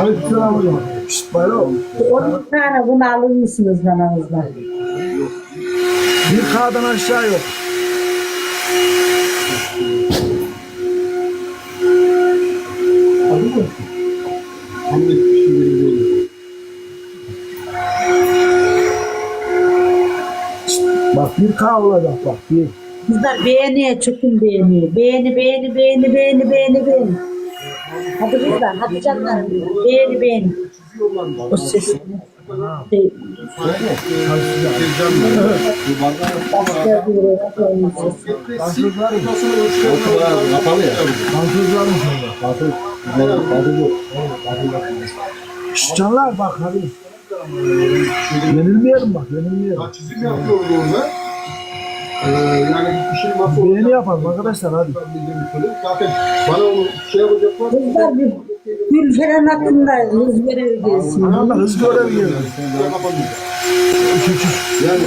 Aleykümselam bayram. On tane bunu alır mısınız nanamızdan? Bir K'dan aşağı yok. Mı? Hamlet bir şey belli Bak bir K olacak bak. Bir. Kızlar beğeniyor, çökün beğeniyor. Beğeni, beğeni, beğeni, beğeni, beğeni, beğeni. Hadi kızlar, hadi canlarım. Beğeni, beğeni. O ses. Şey. Şşt canlar bak hadi. Yenilmeyelim bak yenilmeyelim. Çizim yapıyoruz orada. Ee, yani bir şey yapalım arkadaşlar hadi. Zaten bana onu şey yapacaklar. Kızlar bir gül falan hakkında hız verir gelsin. Allah hız görevi üç. Yani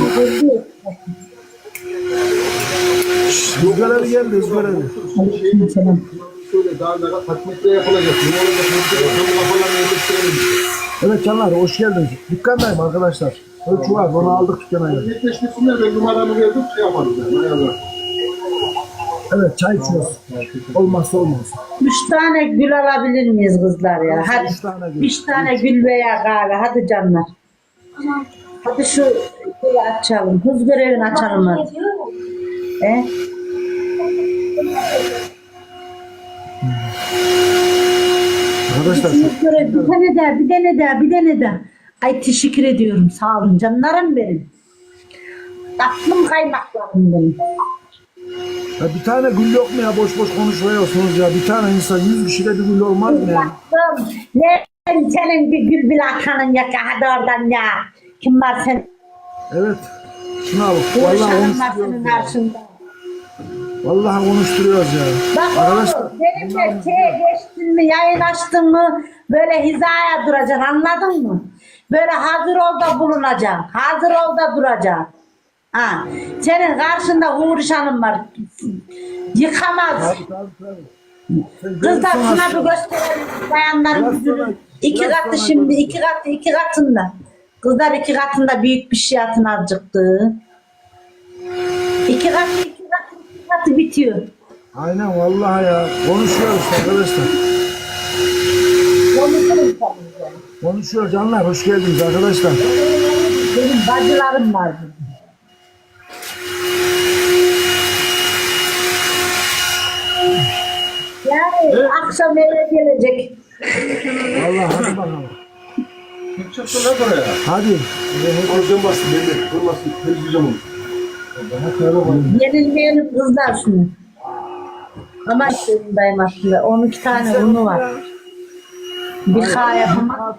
Hız görevi geldi hız görevi. Şöyle yapılacak. Evet canlar hoş geldiniz. Dükkandayım arkadaşlar. Ölçü var onu aldık dükkana geldik. Netleşmesinler ben numaramı verdim şey yaparız yani. Ayarlar. Evet çay içiyoruz. Olmazsa olmaz. Üç tane gül alabilir miyiz kızlar ya? Hadi. Üç tane gül. Üç tane gül veya kahve. Hadi canlar. Hadi şu şeyi açalım. Hız görevini açalım hadi. He? Arkadaşlar bir tane daha, bir tane daha, bir tane daha. Ay teşekkür ediyorum. Sağ olun canlarım benim. Tatlım kaymaklarım benim. Ya bir tane gül yok mu ya boş boş konuşuyorsunuz ya bir tane insan yüz kişide bir gül olmaz mı ya? Tatlım. Ne senin bir gül bile atanın ya hadi oradan ya. Kim var sen? Evet. Şuna bak. Vallahi konuşturuyoruz ya. Vallahi konuşturuyoruz ya. Bak Arkadaşlar oğlum benim geçtin mi yayın açtın mı böyle hizaya duracaksın anladın mı? Böyle hazır ol da bulunacaksın. Hazır ol da duracaksın. Ha. Senin karşında uğraşanın var. Yıkamaz. Kızlar şuna bir gösterelim. Bayanların İki katı şimdi. iki katı iki katında. Kızlar iki katında büyük bir şey atın azıcıktı. İki katı iki katı iki katı bitiyor. aynen vallahi ya konuşuyoruz arkadaşlar. Konuşuyor canlar hoş geldiniz arkadaşlar. Benim bacılarım var. Yani akşam eve gelecek. Vallahi hadi bakalım. Çıktı ne buraya? Hadi. Alacağım bastı belli. Kırmasın. Temizleyeceğim onu. Yenilmeyelim kızlar şunu. Ama dayım aslında. 12 tane unu var. Bir K yapamam.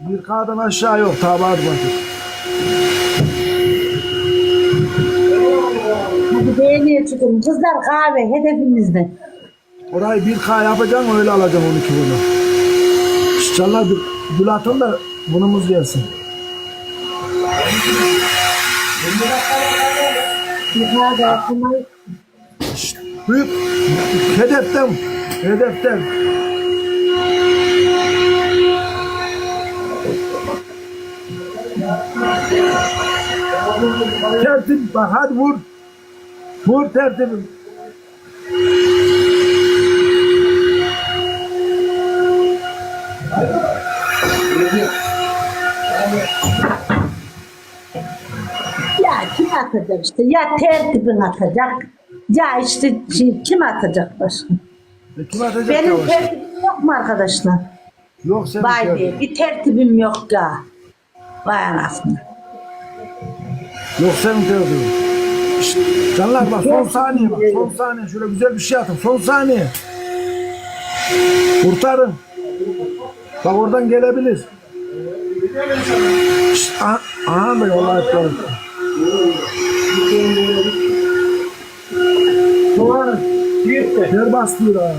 Bir K'dan aşağı yok hadi bakayım. Hadi beğeniye çıkın. Kızlar kahve hedefimizde. Orayı bir K yapacağım öyle alacağım 12 bunu. Bir gül atın da bunumuz gelsin. Büyük hedeften hedeften. Tertip bak hadi vur. Vur tertibim. Ya kim atacak işte? Ya tertibin atacak. Ya işte şey, kim atacak başka? E, kim atacak Benim tertibim yok mu arkadaşlar? Yok senin Vay tertibin. be bir tertibim yok ya. Vay anasını. Yok senin tertibin. Şşt, Canlar bak son saniye bak son saniye şöyle güzel bir şey atın son saniye. Kurtarın. Bak oradan gelebilir. Şşt, aha, aha da yola ettiler. Doğru. Ter bastırıyor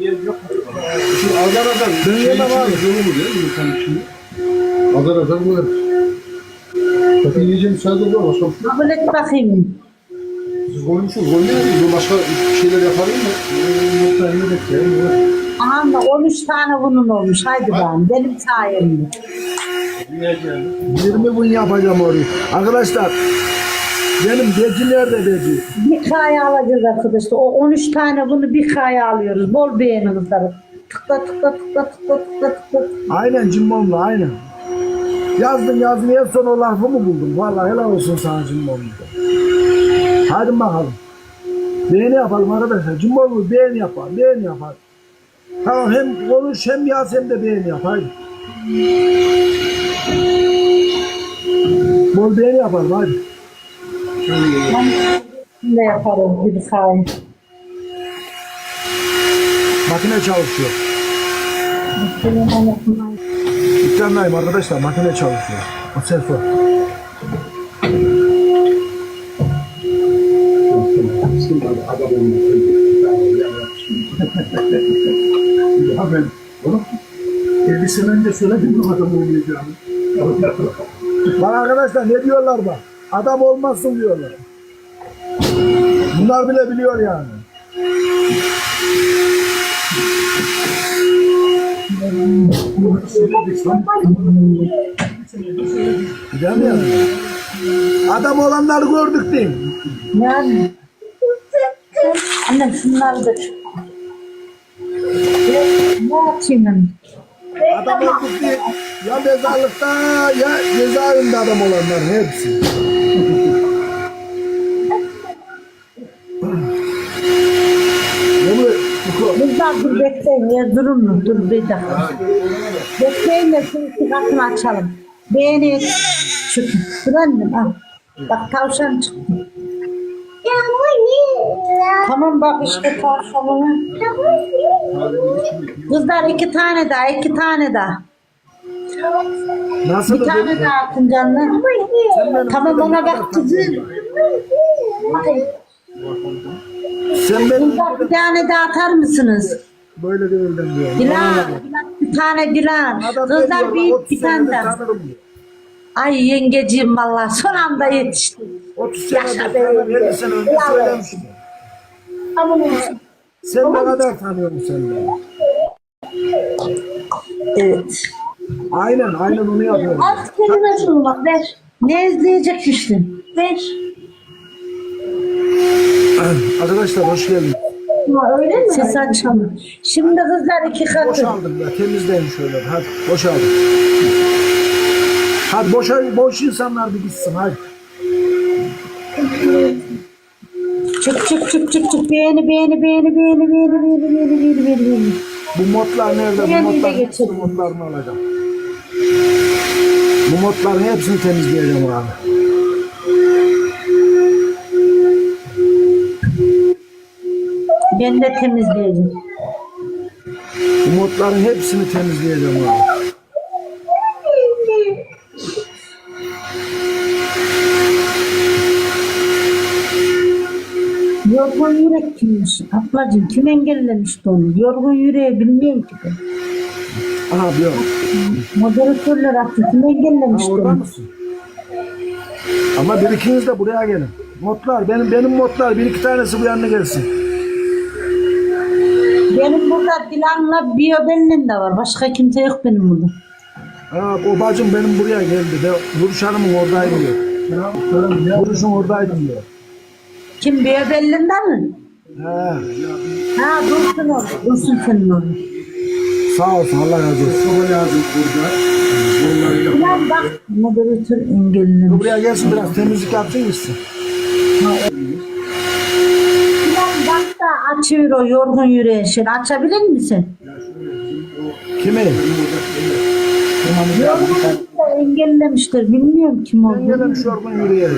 ayağını. Yerini Tuvalettin. Şu azar. Ben yemem abi. Yolu mu değil mi? Sen şimdi. Azar bu Zaten yiyeceğim müsaade olur ama çok. Kabul et bakayım. Siz koymuşsunuz. Koymuyor musunuz? Başka şeyler yapalım mı? Bunlar yemek ya. Aha da 13 tane bunun olmuş. Haydi ben benim sayemde. Yiyeceğim. 20 gün yapacağım orayı. Arkadaşlar benim beci nerede beci? Bir kaya alacağız arkadaşlar. O 13 tane bunu bir kaya alıyoruz. Bol beğeni kızları. Tıkla tıkla tıkla tıkla tıkla tıkla. Aynen cimbomlu aynen. Yazdın yazdın en son o lafı mı buldum? Vallahi helal olsun sana cimbomlu. Hadi bakalım. Beğeni yapalım arkadaşlar. Cimbomlu beğeni yapar. Beğeni yapar. Tamam hem konuş hem yaz hem de beğeni yap. Hadi. Bol beğeni yapalım hadi. Ben ne yaparım bir kaya. Makine çalışıyor. Dükkandayım arkadaşlar. Makine çalışıyor. O var. Ya ben oğlum 50 sene önce söyledim bu adam olmayacağını. Bak arkadaşlar ne diyorlar bak. Adam olmazsın diyorlar. Bunlar bile biliyor yani. Musun? Adam olanları gördük değil. Yani. Annem şunları da çık. Ne yapayım? Adam olduk değil. Ya mezarlıkta ya cezaevinde adam olanlar hepsi. Ne bu? Kızlar dur bekleyin ya durun mu? Dur bir dakika. Bekleyin de şu iki katını açalım. Beğeni çıktı. Dur annem al. Bak tavşan çıktı. Tamam bak işte tavşanını. Kızlar iki tane daha, iki tane daha. Nasıl Bir tane daha atın canlı. Tamam ona bak kızım. Sen benim bir tane daha atar mısınız? böyle değilden diyor. Dilan, Dilan, bir tane Dilan. Adam Kızlar diyor, bir, 30 bir tane diyor. Ay yengeciğim valla son anda yetişti. 30 Yaşa senedir be yenge. 50 sene önce söylemiştim. Sen ne kadar tanıyorsun sen beni? Evet. Aynen, aynen onu yapıyorum. Az kelime şunu bak ver. Ne izleyecek işte? Ver. Arkadaşlar hoş geldiniz. Öyle mi? Ses açalım. Şimdi kızlar iki katı. Boşaldım ya, temizleyin şöyle. Hadi boşaldım. Hadi boşa, boş insanlar bir gitsin hadi. Çık çık çık çık çık. Beğeni beğeni beğeni beğeni beğeni beğeni beğeni beğeni beğeni beğeni. Bu modlar nerede? Bu Beğeni de modların geçelim. modlarını alacağım. Bu modların hepsini temizleyeceğim abi. Ben de temizleyeceğim. Bu modların hepsini temizleyeceğim abi. Yorgun yürek kimmiş? Ablacığım kim engellemişti onu? Yorgun yüreği bilmiyorum ki ben. Aha biliyorum. Moderatörler attı. Kim Ha, engellemişti orada onu? mısın? Ama bir ikiniz de buraya gelin. Modlar, benim benim modlar bir iki tanesi bu yanına gelsin. Burada Dilan'la Biyobel'in de var. Başka kimse yok benim burada. Ha, o bacım benim buraya geldi. De, Vuruş Hanım'ın oradaydı diyor. Vuruş'un oradaydım diyor. Kim Biyobel'inde mi? He, Ha dursun orada. Dursun senin orada. sağ olsun Allah razı olsun. Soba yazdık burada. Bunları Dilan bak. Moderatör engellemiş. Buraya gelsin biraz temizlik yapsın gitsin. Bak Biraz çevir o yorgun yüreğe. Açabilir misin? Kimi? Yorgunlukla engellemiştir. Bilmiyorum kim olduğunu. Engellemiş yorgun yüreğe.